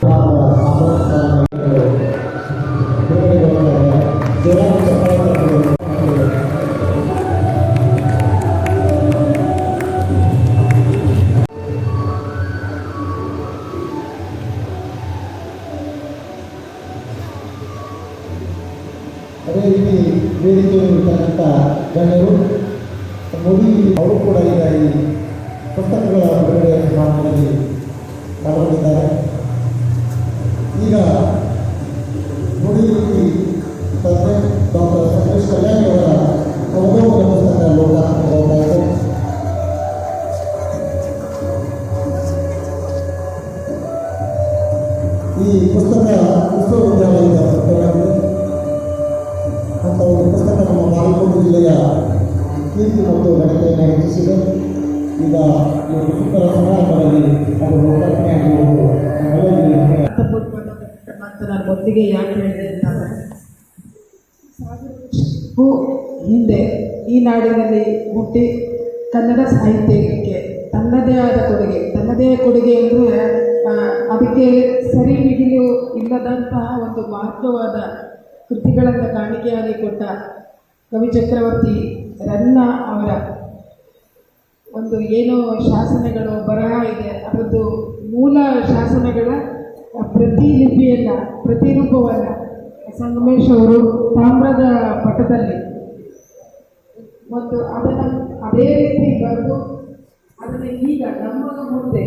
ಅದೇ ರೀತಿ ವೇದಿಕೆಯಲ್ಲಿರ್ತಕ್ಕಂಥ ಗಣ್ಯರು ಮೋದಿ ಅವರು ಕೂಡ ಈಗ ಈ ಪುಸ್ತಕಗಳ ಬಿಡುಗಡೆ ಸಮಾರಂಭದಲ್ಲಿ ಪಾಲ್ಗೊಂಡಿದ್ದಾರೆ ಈಗ ನುಡಿಯುಕ್ತಿ ತಂದೆ ಡಾಕ್ಟರ್ ಸಂತೋಷ್ ಕಲ್ಯಾಣ್ ಅವರ ಅವಲೋಕನ ಪುಸ್ತಕ ಲೋಕ ಇದೆ ಈ ಪುಸ್ತಕ ವಿಶ್ವವಿದ್ಯಾಲಯದ ಪುಸ್ತಕವಾಗಿದೆ. ಅಂತ ಒಂದು ಪುಸ್ತಕ ನಮ್ಮ ಬಾಗಲಕೋಟೆ ಜಿಲ್ಲೆಯ ಕೀರ್ತಿ ಮತ್ತು ಘನತೆಯನ್ನು ಹೆಚ್ಚಿಸಿದೆ. ಈಗ ಈ ಪುಸ್ತಕದ ಸಮಾರಂಭದಲ್ಲಿ ಅದು ಲೋಕಾರ್ಪಣೆಯಾಗುವುದು ಮೊದಲಿಗೆ ಯಾಕೆ ಹೇಳಿದೆ ಅಂತಂದರೆ, ಹೂ, ಹಿಂದೆ ಈ ನಾಡಿನಲ್ಲಿ ಹುಟ್ಟಿ ಕನ್ನಡ ಸಾಹಿತ್ಯಕ್ಕೆ ತನ್ನದೇ ಆದ ಕೊಡುಗೆ, ತನ್ನದೇ ಕೊಡುಗೆ ಅಂದರೆ ಅದಕ್ಕೆ ಸರಿ ಹಿಡಿಯಲು ಇಲ್ಲದಂತಹ ಒಂದು ಮಹತ್ವವಾದ ಕೃತಿಗಳನ್ನು ಕಾಣಿಕೆಯಾಗಿ ಕೊಟ್ಟ ಕವಿ ಚಕ್ರವರ್ತಿ ರನ್ನ ಅವರ ಒಂದು ಏನು ಶಾಸನಗಳು ಬರಹ ಇದೆ. ಅದರದ್ದು ಮೂಲ ಶಾಸನಗಳ ಪ್ರತಿಲಿಪಿಯನ್ನು, ಪ್ರತಿರೂಪವನ್ನು ಸಂಗಮೇಶ್ ಅವರು ತಾಮ್ರದ ಪಟದಲ್ಲಿ. ಮತ್ತು ಅದನ್ನು ಅದೇ ರೀತಿ ಬರೆದು ಅದನ್ನು ಈಗ ನಮ್ಮ ಮುಂದೆ,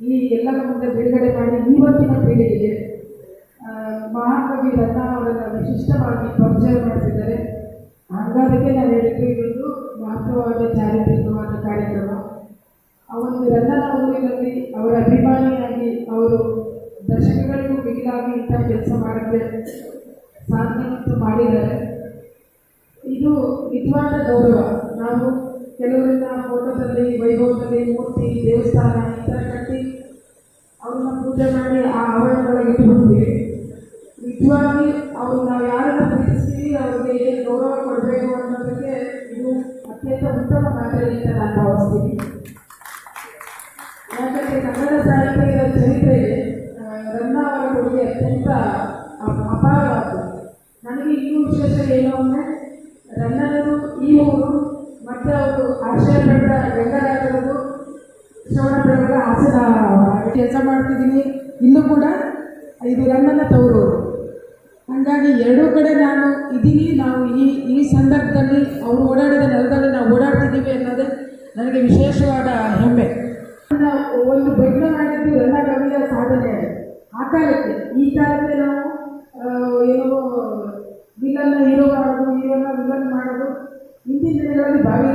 ಈ ಎಲ್ಲರ ಮುಂದೆ ಬಿಡುಗಡೆ ಮಾಡಿ ಇವತ್ತಿನ ಪೀಳಿಗೆಗೆ ಮಹಾಕವಿ ಅವರನ್ನು ವಿಶಿಷ್ಟವಾಗಿ ಪರಿಚಯ ಮಾಡ್ತಿದ್ದಾರೆ ಹಾಗಾದಕ್ಕೆ ನಾನು ಹೇಳಿದ್ರೆ ಇದೊಂದು ಮಹತ್ವವಾದ ಚಾರಿತ್ರಿಕವಾದ ಕಾರ್ಯಕ್ರಮ. ಆ ಒಂದು ರನ್ನನ ಊರಿನಲ್ಲಿ ಅವರ ಅಭಿಮಾನಿಯಾಗಿ ಅವರು ಮಿಗಿಲಾಗಿ ಇಂಥ ಕೆಲಸ ಮಾಡೋಕ್ಕೆ ಸಾಧ್ಯವಂತೂ ಮಾಡಿದ್ದಾರೆ. ಇದು ನಿಜವಾದ ಗೌರವ. ನಾವು ಕೆಲವರಿಂದ ಫೋಟೋದಲ್ಲಿ ವೈಭವದಲ್ಲಿ, ಮೂರ್ತಿ, ದೇವಸ್ಥಾನ ಈ ಥರ ಕಟ್ಟಿ ಅವ್ರನ್ನ ಪೂಜೆ ಮಾಡಿ ಆ ಆವರಣದೊಳಗೆ ಇಟ್ಬಿಡ್ತೀವಿ ನಿಜವಾಗಿ ಅವ್ರನ್ನ ಯಾರನ್ನ ಪ್ರೀತಿಸ್ತೀವಿ, ಅವ್ರಿಗೆ ಏನು ಗೌರವ ಕೊಡಬೇಕು ಅನ್ನೋದಕ್ಕೆ ಇದು ಅತ್ಯಂತ ಉತ್ತಮ ಮಾದರಿ ಅಂತ ನಾನು ಭಾವಿಸ್ತೀನಿ. ಯಾಕಂದರೆ ಕನ್ನಡ ಸಾಹಿತ್ಯದ ಚರಿತ್ರೆಗೆ ಅತ್ಯಂತ ಅಪ- ಅಪಾರವಾದ್ದು ನನಗೆ ಇನ್ನೂ ವಿಶೇಷ ಏನು ಅಂದರೆ ರನ್ನರು ಈ ಊರು ಮತ್ತು ಅವರು ಆಶ್ರಯಪಟ್ಟ ಶ್ರವಣ ಪಡೆದ ಆಸನ ಕೆಲಸ ಮಾಡ್ತಿದ್ದೀನಿ. ಇನ್ನೂ ಕೂಡ ಇದು ರನ್ನನ ತವರು ಹಾಗಾಗಿ ಎರಡೂ ಕಡೆ ನಾನು ಇದ್ದೀನಿ. ನಾವು ಈ ಈ ಸಂದರ್ಭದಲ್ಲಿ ಅವರು ಓಡಾಡಿದ ನೆಲದಲ್ಲಿ ನಾವು ಓಡಾಡ್ತಿದ್ದೀವಿ ಅನ್ನೋದೇ ನನಗೆ ವಿಶೇಷವಾದ ಹೆಮ್ಮೆ. ಒಂದು ಬೆಟ್ಟ ಮಾಡಿದ್ದು ಎಲ್ಲ ಕವಿಯ ಸಾಧನೆ. ಆ ಕಾಲಕ್ಕೆ ಈ ಕಾಲಕ್ಕೆ ನಾವು ಏನೋ ವಿಲನ್ನ ಹೀರೋ ಮಾಡೋದು, ಹೀರೋನ ವಿಲನ್ ಮಾಡೋದು, ಇಂದಿನ ದಿನಗಳಲ್ಲಿ ಭಾರಿ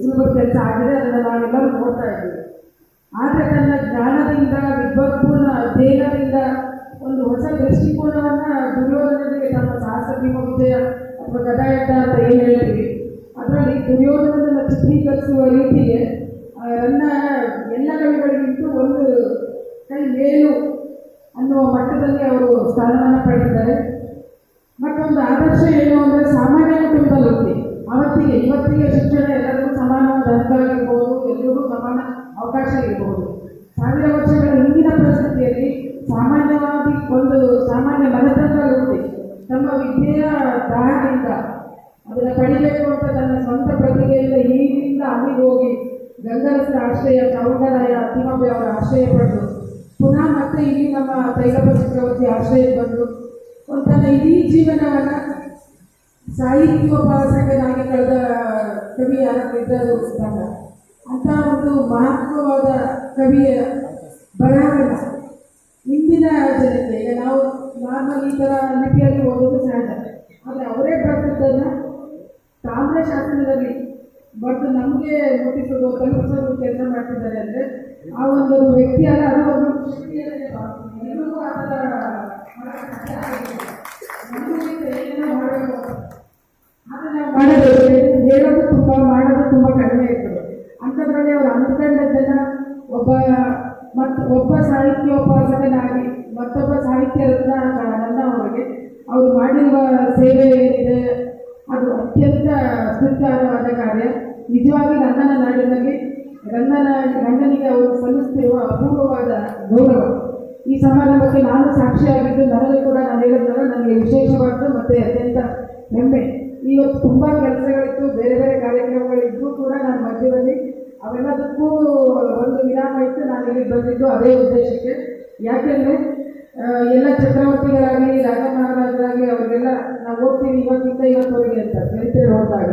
ಸುಲಭದ ಕೆಲಸ ಆಗಿದೆ. ಅದನ್ನು ನಾವೆಲ್ಲರೂ ನೋಡ್ತಾ ಇದ್ದೀವಿ. ಆದರೆ ತನ್ನ ಜ್ಞಾನದಿಂದ ವಿದ್ವತ್ಪೂರ್ಣ ಅಧ್ಯಯನದಿಂದ ಒಂದು ಹೊಸ ದೃಷ್ಟಿಕೋನವನ್ನು ದುರ್ಯೋಧನನಿಗೆ ತಮ್ಮ ಸಾಹಸ ವಿಜಯ ಅಥವಾ ಕಥಾಯತ್ತ ಅಂತ ಏನು ಹೇಳ್ತೀವಿ. ಅದರಲ್ಲಿ ದುರ್ಯೋಧನನನ್ನು ಚಿತ್ರೀಕರಿಸುವ ರೀತಿಗೆ ಆ, ನನ್ನ ಎಲ್ಲ ಕವಿಗಳಿಗಿಂತೂ ಒಂದು ಕೈ ಮೇಲು ಅನ್ನುವ ಮಟ್ಟದಲ್ಲಿ ಅವರು ಸ್ಥಾನಮಾನ ಪಡೆದಿದ್ದಾರೆ ಮತ್ತೊಂದು ಆದರ್ಶ ಏನು ಅಂದರೆ ಸಾಮಾನ್ಯ ಕುಟುಂಬದಲ್ಲಿ ಹುಟ್ಟಿ ಇವತ್ತಿಗೆ ಶಿಕ್ಷಣ ಎಲ್ಲರಿಗೂ ಸಮಾನವಾದ ಹಕ್ಕು ಇರ್ಬೋದು ಎಲ್ರಿಗೂ ಸಮಾನ ಅವಕಾಶ ಇರಬಹುದು ಸಾವಿರ ವರ್ಷಗಳ ಹಿಂದಿನ ಪರಿಸ್ಥಿತಿಯಲ್ಲಿ ಸಾಮಾನ್ಯವಾಗಿ ಒಂದು ಸಾಮಾನ್ಯ ಮನೆತನದಲ್ಲಿ ಇರುತ್ತೆ ತಮ್ಮ ವಿದ್ಯೆಯ ದಾಹದಿಂದ ಅದನ್ನು ಪಡಿಬೇಕು ಅಂತ ತನ್ನ ಸ್ವಂತ ಪ್ರತಿಭೆಯಿಂದ ಈಗಿಂದ ಅಲ್ಲಿಗೆ ಹೋಗಿ ಗಂಗರಸರ ಆಶ್ರಯ ಕೌಂಡರಾಯ ತಿಮ್ಮಬ್ಬಿ ಅವರ ಆಶ್ರಯ ಪಡೆದು, ಪುನಃ ಮತ್ತೆ ಇಲ್ಲಿ ನಮ್ಮ ತೈಲಪ್ಪ ಚಕ್ರವರ್ತಿ ಆಶ್ರಯ ಬಂದು, ಒಂದು ತನ್ನ ಇಡೀ ಜೀವನವನ್ನು ಸಾಹಿತ್ಯೋಪಾಸಕನಾಗಿ ಕಳೆದ ಕವಿ ಯಾರಾದ್ರೂ ಇದ್ದರು ಅಂತಲ್ಲ ಅಂಥ ಒಂದು ಮಹತ್ವವಾದ ಕವಿಯ ಬರಹಗಳ ಇಂದಿನ ಜನತೆ ಈಗ ನಾವು ನಾರ್ಮಲ್ ಈ ಥರ ಲಿಪಿಯಲ್ಲಿ ಓದೋದು ಸಹಜ ಆದರೆ ಅವರೇ ಬರೆದದ್ದನ್ನು ತಾಮ್ರ ಬಟ್ ನಮಗೆ ಮುಟ್ಟಿಸೋದು ತಲುಪಿಸೋದು ಕೆಲಸ ಮಾಡ್ತಿದ್ದಾರೆ ಅಂದರೆ ಆ ಒಂದು ವ್ಯಕ್ತಿಯಾದ ಅದು ಒಂದು ಸೃಷ್ಟಿಯಲ್ಲೇ. ಎಲ್ರಿಗೂ ಆ ಥರ ಮಾಡಕ್ಕೆ ಸಾಧ್ಯ ಆಗೋದಿಲ್ಲ. ನಮಗೂ ಏನೇನೋ ಮಾಡಬೇಕು ಅದನ್ನ ಮಾಡೋದು ಹೇಳೋದು ತುಂಬ ಮಾಡೋದು ತುಂಬ ಕಡಿಮೆ ಇರ್ತದೆ. ಅಂಥದ್ರಲ್ಲಿ ಅವರು ಜನ ಒಬ್ಬ ಮತ್ತು ಒಬ್ಬ ಸಾಹಿತ್ಯೋಪಾಸಕನಾಗಿ ಮತ್ತೊಬ್ಬ ಸಾಹಿತ್ಯ ರತ್ನ ಅವರಿಗೆ ಅವರು ಮಾಡಿರುವ ಸೇವೆ ಏನಿದೆ ಅದು ಅತ್ಯಂತ ಸ್ತುತ್ಯಾರ್ಹವಾದ ಕಾರ್ಯ. ನಿಜವಾಗಿ ರನ್ನನ ನಾಡಿನಲ್ಲಿ ರನ್ನನ ರಂಗನಿಗೆ ಅವರು ಸಲ್ಲಿಸುತ್ತಿರುವ ಅಪೂರ್ವವಾದ ಗೌರವ. ಈ ಸಮಾರಂಭಕ್ಕೆ ನಾನು ಸಾಕ್ಷಿಯಾಗಿದ್ದು ನನಗೆ ಕೂಡ ನಾನು ಹೇಳಿದ್ರೆ ನನಗೆ ವಿಶೇಷವಾದ್ದು ಮತ್ತು ಅತ್ಯಂತ ಹೆಮ್ಮೆ. ಇವತ್ತು ತುಂಬ ಕೆಲಸಗಳಿತ್ತು, ಬೇರೆ ಬೇರೆ ನಾನು ಮಧ್ಯದಲ್ಲಿ ಅವೆಲ್ಲದಕ್ಕೂ ಒಂದು ವಿರಾಮ ಇತ್ತು ನಾನು ಇಲ್ಲಿ ಬಂದಿದ್ದು ಅದೇ ಉದ್ದೇಶಕ್ಕೆ. ಯಾಕೆಂದರೆ ಎಲ್ಲ ಚಕ್ರವರ್ತಿಗಳಾಗಲಿ ರಾಜ ಮಹಾರಾಜರಾಗಲಿ ಅವರಿಗೆಲ್ಲ ನಾವು ಹೋಗ್ತೀವಿ ಇವತ್ತಿಂದ ಇವತ್ತವರೆಗೆ ಅಂತ ಚರಿತ್ರೆ ಹೋದಾಗ.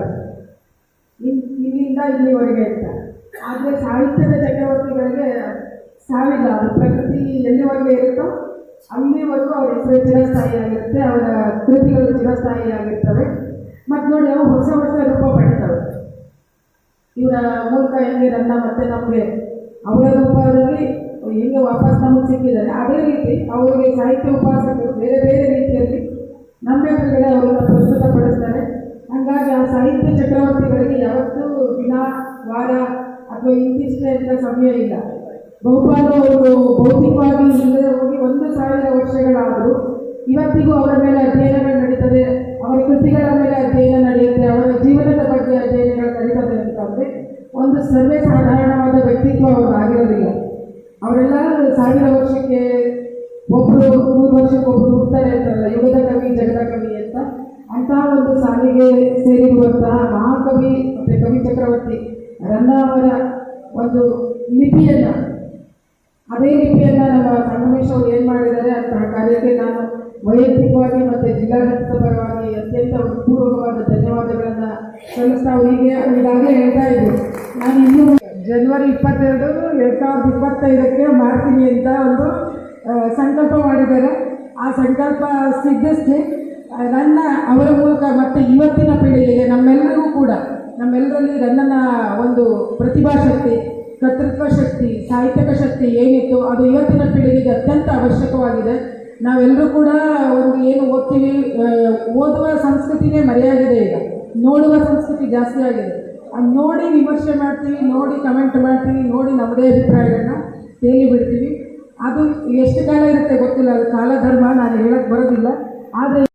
ಇಲ್ಲಿಂದ ಇಲ್ಲಿವರೆಗೆ ಅಂತ. ಆದರೆ ಸಾಹಿತ್ಯದ ಚಕ್ರವರ್ತಿಗಳಿಗೆ ಸಾವಿಲ್ಲ, ಅದು ಪ್ರಕೃತಿ ಎಲ್ಲಿವರೆಗೆ ಇರುತ್ತೋ ಅಲ್ಲಿವರೆಗೂ ಅವರ ಹೆಸರು ಚಿರಸ್ಥಾಯಿಯಾಗಿರುತ್ತೆ ಅವರ ಕೃತಿಗಳು ಚಿರಸ್ಥಾಯಿಯಾಗಿರ್ತವೆ. ಮತ್ತು ನೋಡಿ, ಅವು ಹೊಸ ಹೊಸ ರೂಪ ಪಡಿತವೆ ಇವರ ಮೂಲಕ ಹೆಂಗೆ ನನ್ನ ಮತ್ತೆ ನಮಗೆ ಅವರ ರೂಪದಲ್ಲಿ ಹೆಂಗೆ ವಾಪಸ್ ನಮಗೆ ಸಿಕ್ಕಿದ್ದಾರೆ. ಅದೇ ರೀತಿ ಅವರಿಗೆ ಸಾಹಿತ್ಯ ಉಪಾಸಕರು ಬೇರೆ ಬೇರೆ ರೀತಿಯಲ್ಲಿ ನಮ್ಮ ಎದುರುಗಡೆ ಅವರನ್ನು ಪ್ರಸ್ತುತಪಡಿಸ್ತಾರೆ. ಹಾಗಾಗಿ ಆ ಸಾಹಿತ್ಯ ಚಕ್ರವರ್ತಿಗಳಿಗೆ ಯಾವತ್ತೂ ದಿನ, ವಾರ ಅಥವಾ ಇಂತಿಷ್ಟೇ ಅಂತ ಸಮಯ ಇಲ್ಲ. ಬಹುಪಾಲು ಅವರು ಭೌತಿಕವಾಗಿ ಹೋಗಿ ಒಂದು ಸಾವಿರ ವರ್ಷಗಳಾದರೂ ಇವತ್ತಿಗೂ ಅವರ ಮೇಲೆ ಅಧ್ಯಯನಗಳು ನಡೀತದೆ ಅವರ ಕೃತಿಗಳ ಮೇಲೆ ಅಧ್ಯಯನ ನಡೆಯುತ್ತೆ ಅವರ ಜೀವನದ ಬಗ್ಗೆ ಅಧ್ಯಯನಗಳು ನಡೀತದೆ ಅಂತಂದರೆ ಒಂದು ಸರ್ವೇ ಸಾಧಾರಣವಾದ ವ್ಯಕ್ತಿತ್ವ ಅವರು ಆಗಿರೋದಿಲ್ಲ ಅವರೆಲ್ಲ ಸಾವಿರ ವರ್ಷಕ್ಕೆ ಒಬ್ಬರು ನೂರು ವರ್ಷಕ್ಕೆ ಒಬ್ಬರು ಹುಡ್ತಾರೆ ಅಂತಾರಲ್ಲ ಯುಗದ ಕವಿ ಜಗದ ಕವಿ ಅಂತ ಅಂತಹ ಒಂದು ಸಾಲಿಗೆ ಸೇರಿರುವಂತಹ ಮಹಾಕವಿ ಮತ್ತು ಕವಿ ಚಕ್ರವರ್ತಿ ರನ್ನ ಅವರ ಒಂದು ಲಿಪಿಯನ್ನು ಅದೇ ಲಿಪಿಯನ್ನು ನಮ್ಮ ಸಂಗಮೇಶ್ ಅವರು ಏನು ಮಾಡಿದ್ದಾರೆ ಅಂತಹ ಕಾರ್ಯಕ್ಕೆ ನಾನು ವೈಯಕ್ತಿಕವಾಗಿ ಮತ್ತು ಜಿಲ್ಲಾಡಳಿತದ ಪರವಾಗಿ ಅತ್ಯಂತ ಪೂರ್ವಕವಾದ ಧನ್ಯವಾದಗಳನ್ನು ಸಲ್ಲಿಸ್ತಾ ಹೀಗೆ ಈಗಾಗಲೇ ಹೇಳ್ತಾ ಇದ್ದೆ. ನಾನು ಇನ್ನೂ ಜನವರಿ ಇಪ್ಪತ್ತೆರಡು ಎರಡು ಸಾವಿರದ ಇಪ್ಪತ್ತೈದಕ್ಕೆ ಮಾಡ್ತೀನಿ ಅಂತ ಒಂದು ಸಂಕಲ್ಪ ಮಾಡಿದ್ದಾರೆ. ಆ ಸಂಕಲ್ಪ ಸಿದ್ಧಿಸಿ ಆ, ನನ್ನ, ಅವರ ಮೂಲಕ ಮತ್ತು ಇವತ್ತಿನ ಪೀಳಿಗೆಗೆ ನಮ್ಮೆಲ್ಲರಿಗೂ ಕೂಡ, ನಮ್ಮೆಲ್ಲರಲ್ಲಿ ರನ್ನನ ಒಂದು ಪ್ರತಿಭಾಶಕ್ತಿ ಕರ್ತೃತ್ವ ಶಕ್ತಿ, ಸಾಹಿತ್ಯಕ ಶಕ್ತಿ ಏನಿತ್ತು ಅದು ಇವತ್ತಿನ ಪೀಳಿಗೆಗೆ ಅತ್ಯಂತ ಅವಶ್ಯಕವಾಗಿದೆ. ನಾವೆಲ್ಲರೂ ಕೂಡ ಒಂದು ಏನು ಓದ್ತೀವಿ ಓದುವ ಸಂಸ್ಕೃತಿನೇ ಮರೆಯಾಗಿದೆ ಈಗ. ನೋಡುವ ಸಂಸ್ಕೃತಿ ಜಾಸ್ತಿ ಆಗಿದೆ. ಅದು ನೋಡಿ ವಿಮರ್ಶೆ ಮಾಡ್ತೀವಿ, ನೋಡಿ ಕಮೆಂಟ್ ಮಾಡ್ತೀವಿ, ನೋಡಿ ನಮ್ಮದೇ ಅಭಿಪ್ರಾಯಗಳನ್ನ ತೇಲಿ ಬಿಡ್ತೀವಿ. ಅದು ಎಷ್ಟು ಕಾಲ ಇರುತ್ತೆ ಗೊತ್ತಿಲ್ಲ, ಅದು